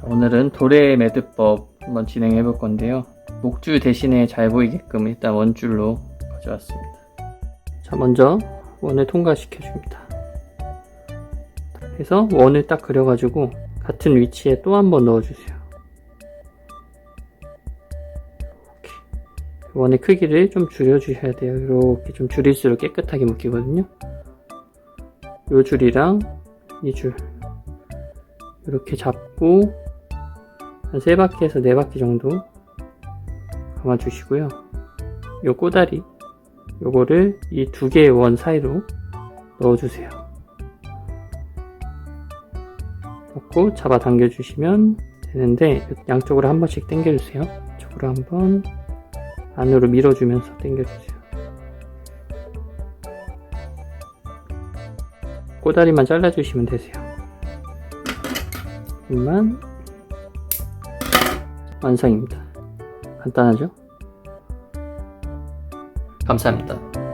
자, 오늘은 도래 매듭법 한번 진행해 볼 건데요. 목줄 대신에 잘 보이게끔 일단 원줄로 가져왔습니다. 자, 먼저 원을 통과시켜 줍니다. 해서 원을 딱 그려가지고 같은 위치에 또 한 번 넣어주세요. 원의 크기를 좀 줄여주셔야 돼요. 이렇게 좀 줄일수록 깨끗하게 묶이거든요. 요 줄이랑 이 줄. 이렇게 잡고 한세 바퀴에서 네 바퀴 정도 감아주시고요. 요 꼬다리 요거를 이 두 개의 원 사이로 넣어주세요. 넣고 잡아 당겨 주시면 되는데 양쪽으로 한 번씩 당겨주세요. 이쪽으로 한 번 안으로 밀어주면서 당겨주세요. 꼬다리만 잘라주시면 되세요. 이만 완성입니다. 간단하죠? 감사합니다.